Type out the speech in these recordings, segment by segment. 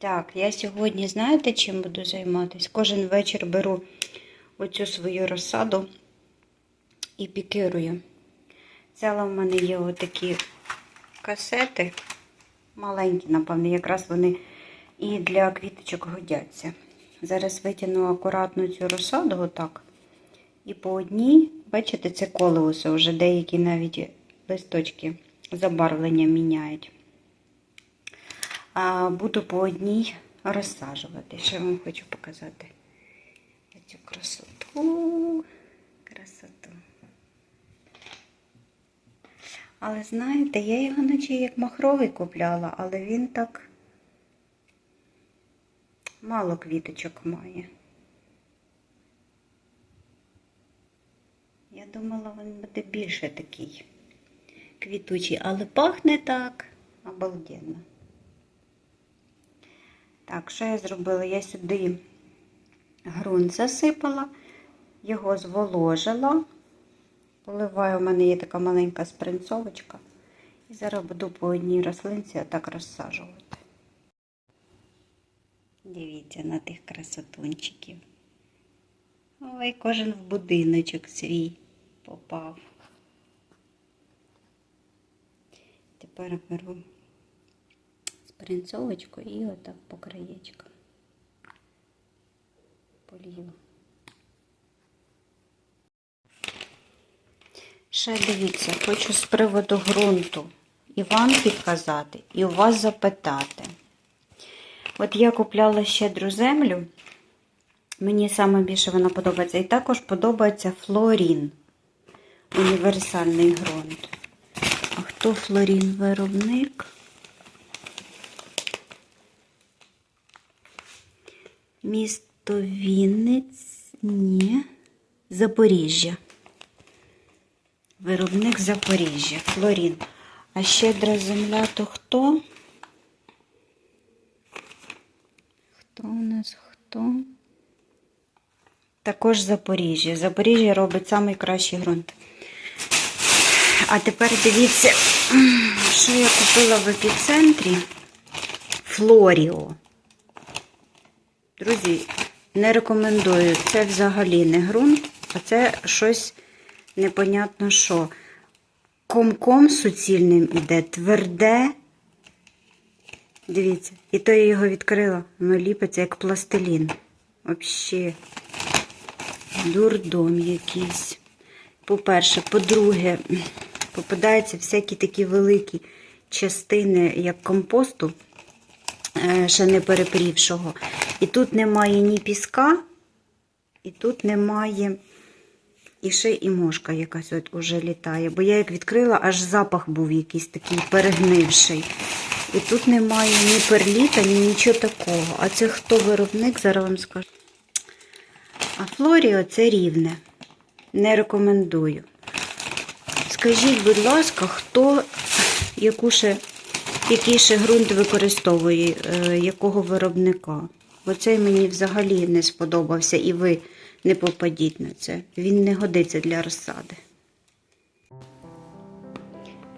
Так, я сьогодні, знаєте, чим буду займатися? Кожен вечір беру оцю свою розсаду і пікирую. Взяла в мене є отакі касети, маленькі, напевно, якраз вони і для квіточок годяться. Зараз витягну акуратно цю розсаду, отак. І по одній, бачите, це колеуси, вже деякі навіть листочки забарвлення міняють. А буду по одній розсаджувати. Ще вам хочу показати цю красоту. Красоту. Але знаєте, я його наче як махровий купляла, але він так мало квіточок має. Я думала, він буде більше такий квітучий, але пахне так обалденно. Так, що я зробила? Я сюди ґрунт засипала, його зволожила. Поливаю, у мене є така маленька спринцовочка. І зараз буду по одній рослинці отак розсаджувати. Дивіться на тих красотунчиків. Ой, кожен в будиночок свій попав. Тепер беру спринцовочку і отак по краєчкам полью. Ще дивіться, хочу з приводу ґрунту і вам підказати, і у вас запитати. От я купляла щедру землю, мені саме більше вона подобається. І також подобається флорін, універсальний ґрунт. А хто флорін виробник? Місто Вінниць, ні, Запоріжжя. Виробник Запоріжжя, Флорін. А щедра земля то хто? Хто у нас хто? Також Запоріжжя. Запоріжжя робить найкращий ґрунт. А тепер дивіться, що я купила в епіцентрі Флоріо. Друзі, не рекомендую. Це взагалі не ґрунт, а це щось непонятно що. Комком суцільним іде, тверде. Дивіться, і то я його відкрила, воно ліпиться як пластилін. Взагалі, дурдом якийсь. По-перше, по-друге, попадаються всякі такі великі частини, як компосту, ще не перепрівшого. І тут немає ні піска, і тут немає. І ще і мошка якась от уже літає. Бо я як відкрила, аж запах був якийсь такий перегнивший. І тут немає ні перліта, ні нічого такого. А це хто виробник, зараз вам скажу. А Флоріо це рівне. Не рекомендую. Скажіть, будь ласка, хто яку ще, який ще ґрунт використовує, е, якого виробника? Бо цей мені взагалі не сподобався, і ви не попадіть на це. Він не годиться для розсади.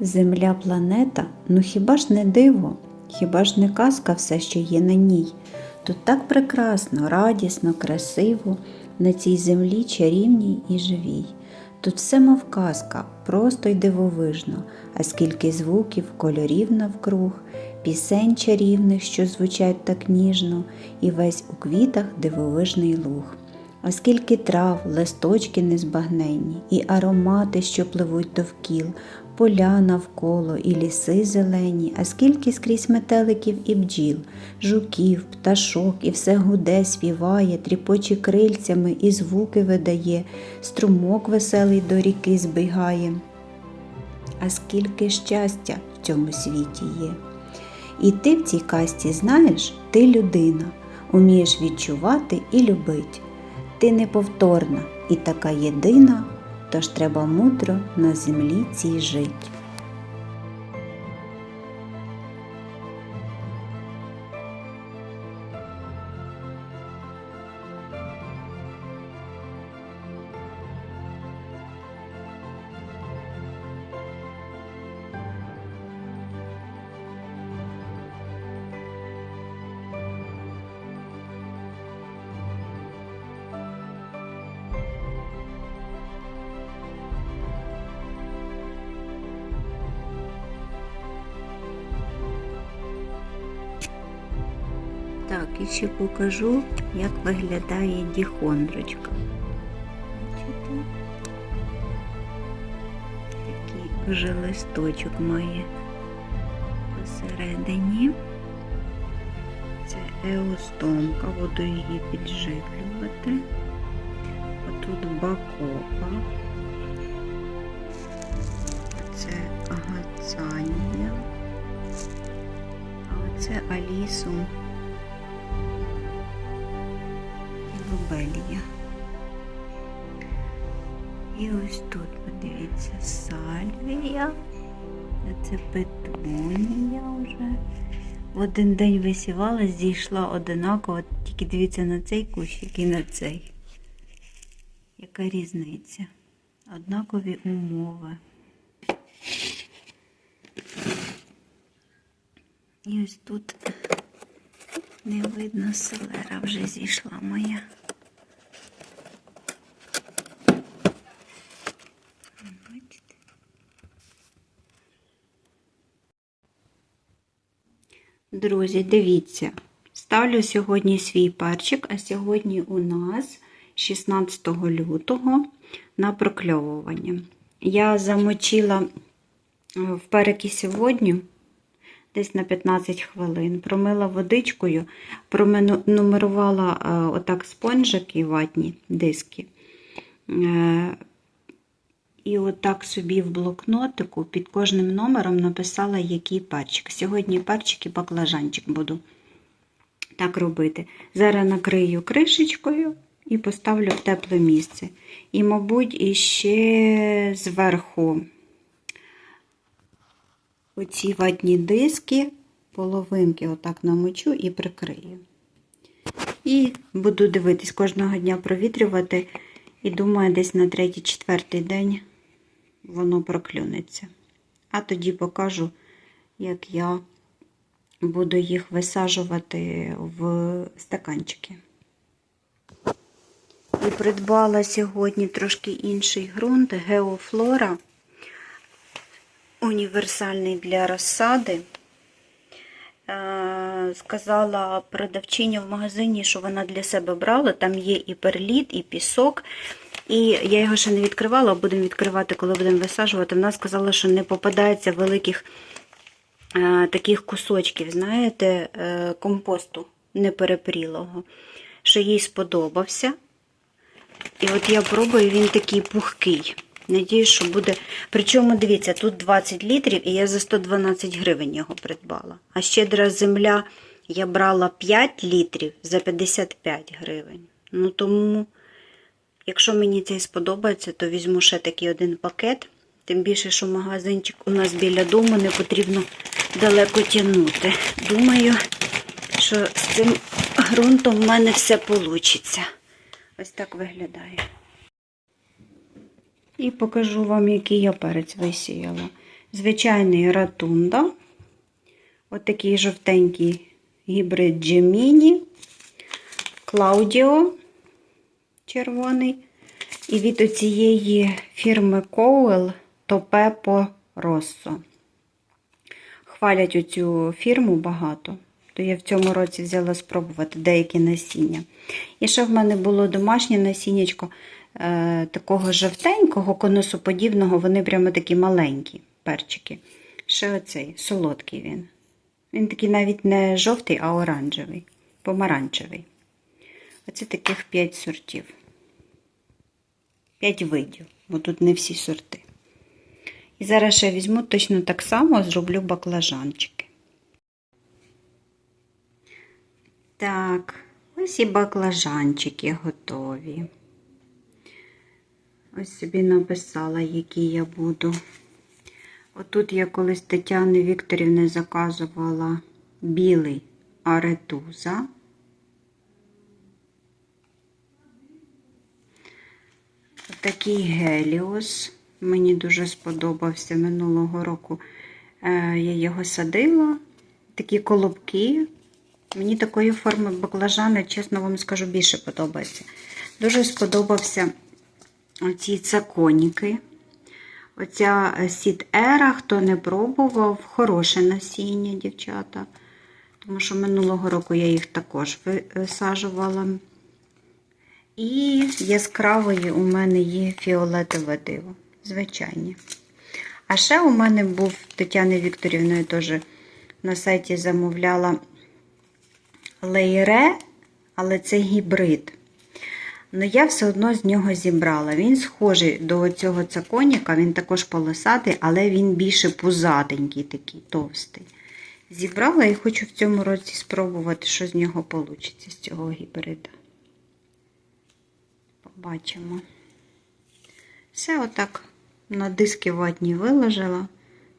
Земля планета, ну хіба ж не диво, хіба ж не казка все, що є на ній? Тут так прекрасно, радісно, красиво, на цій землі чарівній і живій. Тут все мов казка, просто й дивовижно, а скільки звуків, кольорів навкруг, пісень чарівних, що звучать так ніжно, і весь у квітах дивовижний луг. А скільки трав, листочки незбагненні, і аромати, що пливуть довкіл, поля навколо і ліси зелені, а скільки скрізь метеликів і бджіл, жуків, пташок, і все гуде, співає, тріпоче крильцями і звуки видає, струмок веселий до ріки збігає. А скільки щастя в цьому світі є. І ти в цій касті знаєш, ти людина, умієш відчувати і любить. Ти неповторна і така єдина, тож треба мудро на землі цій жить. Так, і ще покажу, як виглядає діхондрочка. Бачите? Такий вже листочок має посередині. Це еустомка, буду її підживлювати. Отут бакопа. Це агацанія. А оце алісум і лобелія. І ось тут, подивіться, сальвія. Це петунія вже. В один день висівала, зійшла одинаково, тільки дивіться на цей кущик і на цей. Яка різниця? Однакові умови. І ось тут не видно селера вже зійшла моя. Друзі, дивіться, ставлю сьогодні свій перчик, а сьогодні у нас 16 лютого на прокльовування. Я замочила е, в перекисі водню десь на 15 хвилин, промила водичкою, пронумерувала е, отак спонжики ватні диски. Е, І отак собі в блокнотику під кожним номером написала, який перчик. Сьогодні перчик і баклажанчик буду так робити. Зараз накрию кришечкою і поставлю в тепле місце. І, мабуть, іще зверху оці ватні диски, половинки отак намочу і прикрию. І буду дивитись, кожного дня провітрювати. І думаю, десь на третій-четвертий день воно проклюнеться. А тоді покажу, як я буду їх висаджувати в стаканчики. І придбала сьогодні трошки інший ґрунт Геофлора. Універсальний для розсади. Е, Сказала продавчиня в магазині, що вона для себе брала. Там є і перліт, і пісок. І я його ще не відкривала, будемо відкривати, коли будемо висаджувати. Вона сказала, що не попадається великих е, таких кусочків, знаєте, е, компосту неперепрілого, що їй сподобався. І от я пробую, він такий пухкий. Надіюсь, що буде. Причому, дивіться, тут 20 літрів, і я за 112 гривень його придбала. А щедра земля я брала 5 літрів за 55 гривень. Ну тому, якщо мені цей сподобається, то візьму ще такий один пакет. Тим більше, що магазинчик у нас біля дому не потрібно далеко тягнути. Думаю, що з цим ґрунтом в мене все вийде. Ось так виглядає. І покажу вам, який я перець висіяла. Звичайний ратунда. Отакий жовтенький гібрид Джеміні, Клаудіо червоний. І від оцієї фірми Коуел Топепо Россо. Хвалять оцю фірму багато. То я в цьому році взяла спробувати деякі насіння. І ще в мене було домашнє насіннячко такого жовтенького, конусоподібного, вони прямо такі маленькі перчики. Ще оцей солодкий він. Він такий навіть не жовтий, а оранжевий, помаранчевий. Оце таких 5 сортів. 5 видів, бо тут не всі сорти. І зараз ще візьму точно так само, зроблю баклажанчики. Так, ось і баклажанчики готові. Ось собі написала, які я буду. Отут я колись Тетяни Вікторівни заказувала білий аретуза. Такий геліос. Мені дуже сподобався минулого року. Е, Я його садила. Такі колобки. Мені такої форми баклажани, чесно вам скажу, більше подобається. Дуже сподобався оці цаконіки. Оця сіт ера, хто не пробував, хороше насіння, дівчата. тому що минулого року я їх також висаджувала. І яскравої у мене є фіолетове диво, звичайні. А ще у мене був Тетяни Вікторівною теж на сайті замовляла лейре, але це гібрид. Ну, я все одно з нього зібрала. Він схожий до цього циконіка, він також полосатий, але він більше пузатенький, такий товстий. Зібрала і хочу в цьому році спробувати, що з нього вийде, з цього гібрида. Побачимо. Все отак на диски ватні виложила.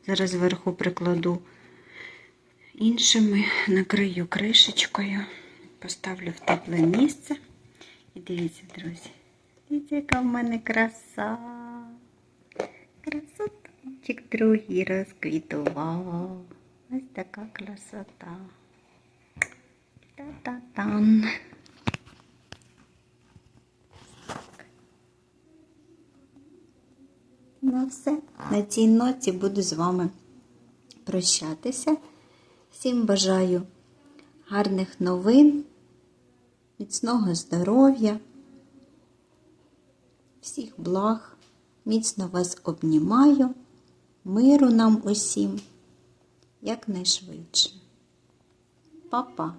Зараз зверху прикладу іншими, накрию кришечкою, поставлю в тепле місце. Дивіться, друзі, дивіться, яка в мене краса. Красоточок другий розквітував. Ось така красота. Та-та-тан. Ну все, на цій ноті буду з вами прощатися. Всім бажаю гарних новин, міцного здоров'я, всіх благ, міцно вас обнімаю, миру нам усім якнайшвидше. Па-па!